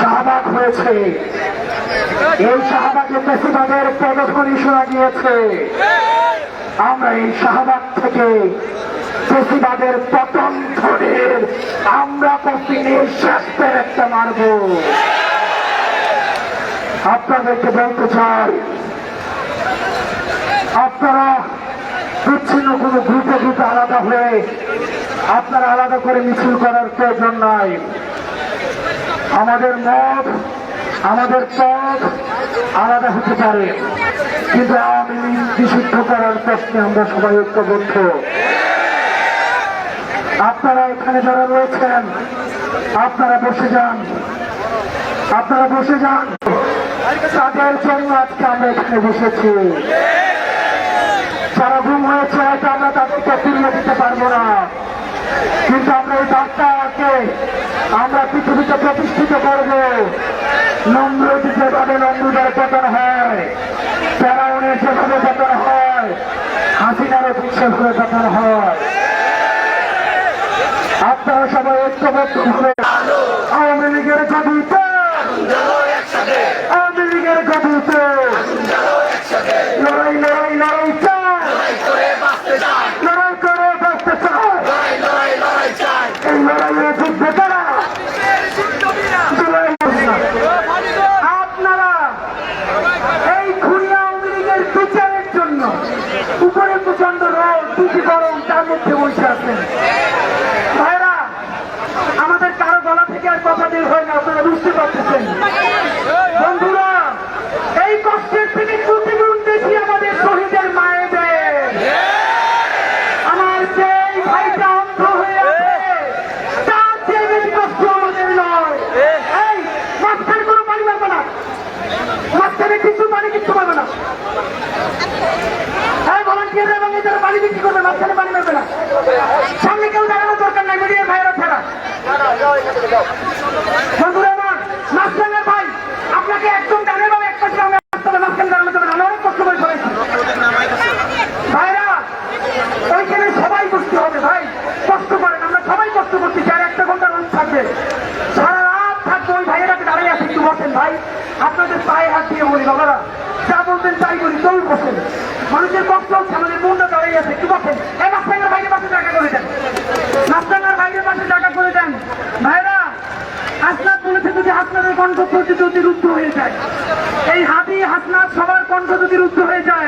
শাহবাগ হয়েছে। এই শাহবাগে প্রেসিডেন্টের পদধ্বনি শোনা গিয়েছে। আমরা এই শাহবাগ থেকে প্রতিবাদের পতন ধরে আমরা প্রতিদিন শেষ একটা মারব। আপনাদেরকে বলতে চাই, আপনারা বিচ্ছিন্ন কোনো গ্রুপে গ্রুপে আলাদা হয়ে আপনারা আলাদা করে মিছিল করার প্রয়োজন নাই। আমাদের মত, আমাদের পথ আলাদা হতে পারে। কিন্তু আওয়ামী লীগ নিষিদ্ধ করার প্রশ্নে আমরা সবাই ঐক্যবদ্ধ। আপনারা এখানে যারা রয়েছেন, আপনারা বসে যান। আপনারা বসে যান। তাদের জন্য আজকে আমরা এখানে বসেছি। যারা ঘুম হয়েছে, হয়তো আমরা তাদেরকে ফিরিয়ে দিতে পারব না। কিন্তু আমরা এই বার্তাকে আমরা পৃথিবীতে প্রতিষ্ঠিত করব। নম্রতি যেভাবে নম্রদের পতন হয়, ফেরাউনের যেভাবে পতন হয় হাসিনারও সেভাবে পতন হয়। আপনারা সবাই ঐক্যবদ্ধ হবে আওয়ামী লীগের গদিতে, আওয়ামী লীগের লড়াই লড়াই লড়াই লড়াই করে বাঁচতে চাই এই লড়াইয়ে যুদ্ধ করা জুলাই আপনারা এই খুনি আওয়ামী লীগের বিচারের জন্য উপরে প্রচণ্ড রোদ দুটি গরম তার মধ্যে বসে আছেন ভাইরা আমাদের কারও গলা থেকে আর কথা বের হয় না আপনারা বুঝতে পারতেছেন বন্ধুরা এই কষ্টের থেকে কোটি গুণ বেশি আমাদের শহীদের মায়েদের আমার যে ভাইটা অন্ধ হয়ে আছে তার চেয়ে বেশি কষ্ট আমাদের নয় এই মাঝখানে কোনো পানি মারবে না মাঝখানে কিছু পানি কিচ্ছু পাবে না এই ভলান্টিয়ার এবং যারা পানি বিক্রি করবে, মাঝখানে পানি মারবে না। সামনে কেউ দাঁড়ানোর দরকার নাই মিডিয়ার ভাইরা ছাড়া। বন্ধুরা, আমার মাঝখানের ভাই, আপনাকে একদম ডানে বা এক পাশে আমি আসতে মাঝখানে দাঁড়ানো যাবে আমি অনেক কষ্ট করে ফেলেছি ভাইরা, ওইখানে সবাই বসতে হবে, ভাই। কষ্ট করেন, আমরা সবাই কষ্ট করছি চার একটা ঘণ্টা রোদ থাকবে। সারা রাত থাকবে ওই ভাইয়েরাকে দাঁড়িয়ে আছে, একটু বসেন, ভাই আপনাদের পায়ে হাত দিয়ে বলি বাবারা যা বলতেন তাই বলি কেউ বসেন মানুষের কষ্ট হচ্ছে আমাদের মনটা দাঁড়িয়ে আছে একটু বসেন এই মাস্টাঙ্গার ভাইয়ের পাশে জায়গা করে দেন মাস্টাঙ্গার ভাইয়ের পাশে জায়গা করে দেন ভাইরা হাসনাত বলেছে যদি হাসনাদের কণ্ঠ যদি রুদ্ধ হয়ে যায় এই হাবি হাসনাত সবার কণ্ঠ যদি রুদ্ধ হয়ে যায়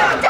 Stop!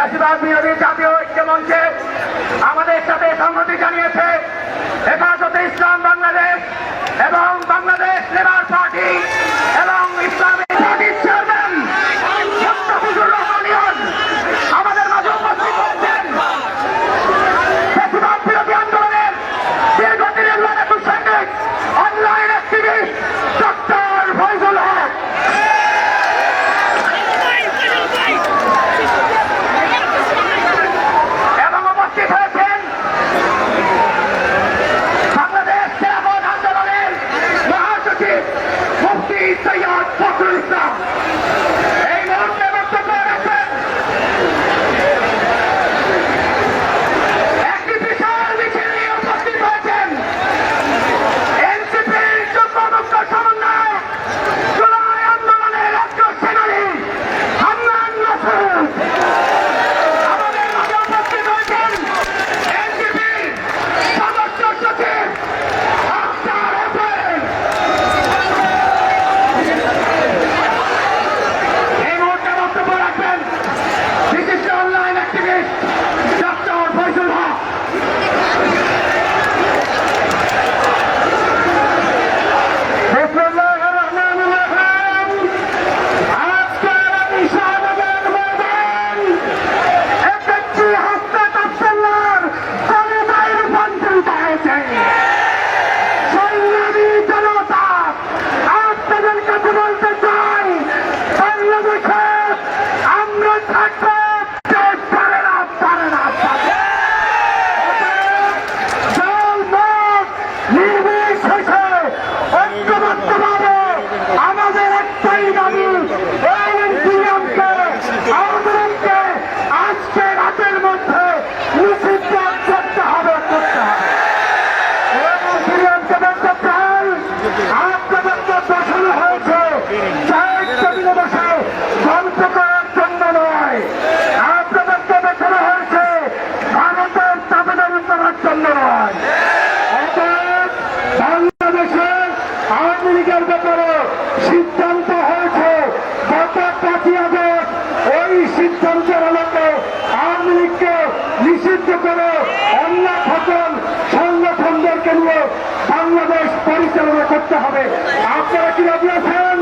চাষিবাদ বিরোধী জাতীয় ঐক্য মঞ্চে আমাদের সাথে সংহতি জানিয়েছে হেফাজতে ইসলাম বাংলাদেশ এবং বাংলাদেশ লেবার পার্টি। সাহায্য করে অন্যায় শাসন সংগঠনদেরকে নিয়ে বাংলাদেশ পরিচালনা করতে হবে। আপনারা কি রাজি আছেন?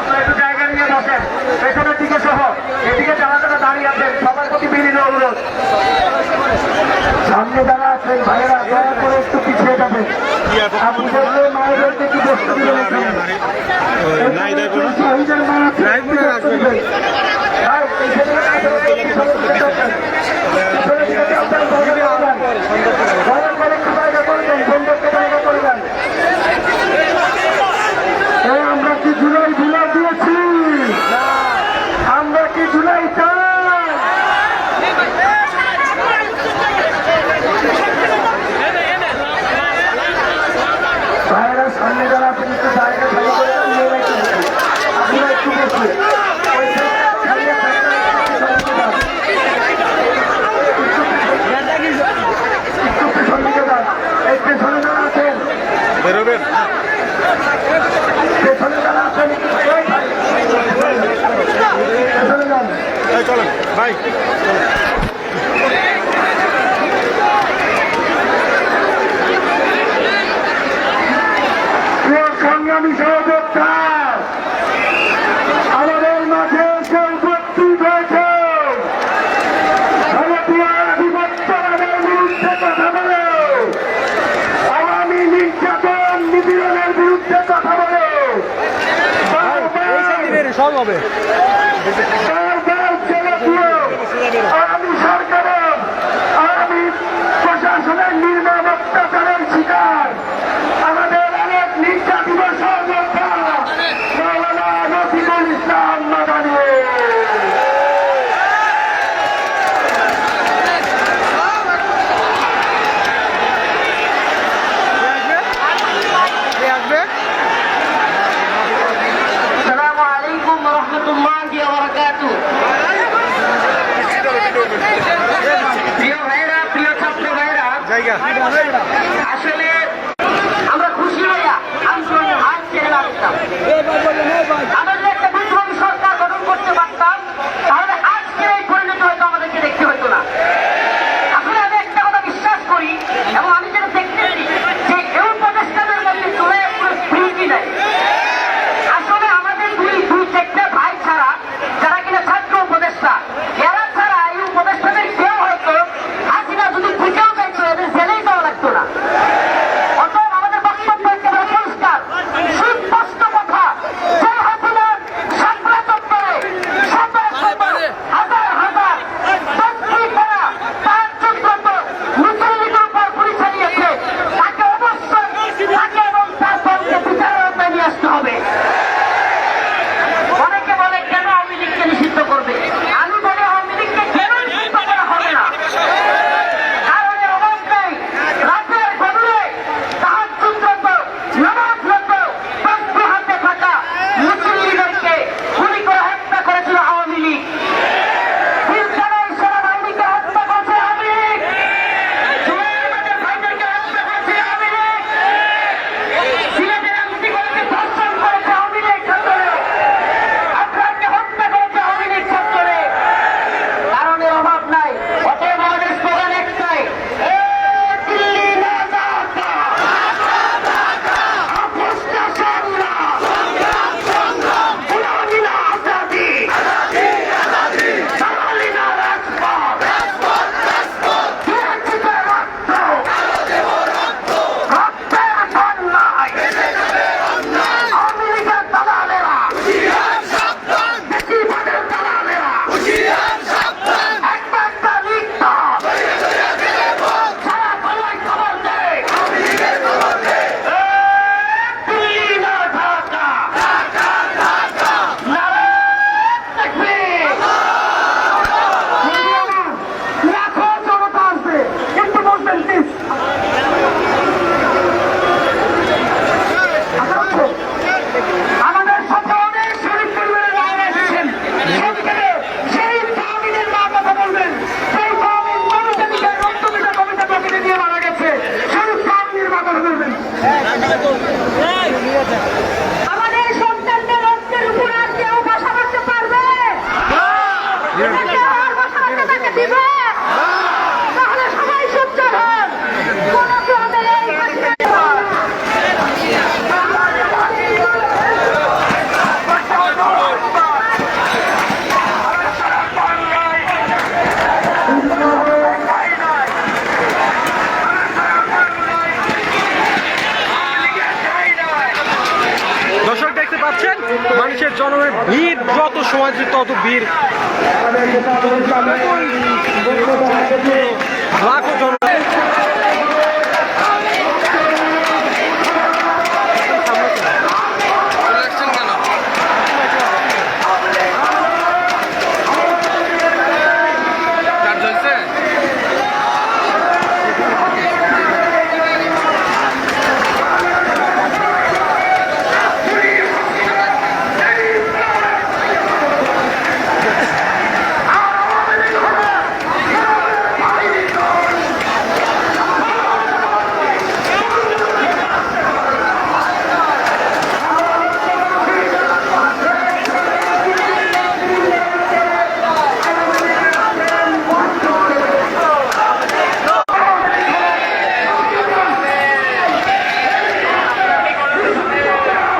আপনারা একটু জায়গা নিয়ে বসেন। পেছনের দিকে সহ। এদিকে যারা যারা দাঁড়িয়ে আছেন সবার প্রতি বিনীত অনুরোধ। সামনে যারা আছেন ভাইয়েরা দয়া করে একটু পিছিয়ে যাবেন। আপনি বললে মায়েদেরকে কি বসতে দিবেন শহীদের সংগ্রামী সহযোদ্ধা আমাদের মাঝে এসে উপস্থিত হয়েছে। ভারতীয় আধিপত্যবাদের বিরুদ্ধে কথা বলে আওয়ামী নির্যাতন নিপীড়নের বিরুদ্ধে কথা বলে। সব হবে। আসলে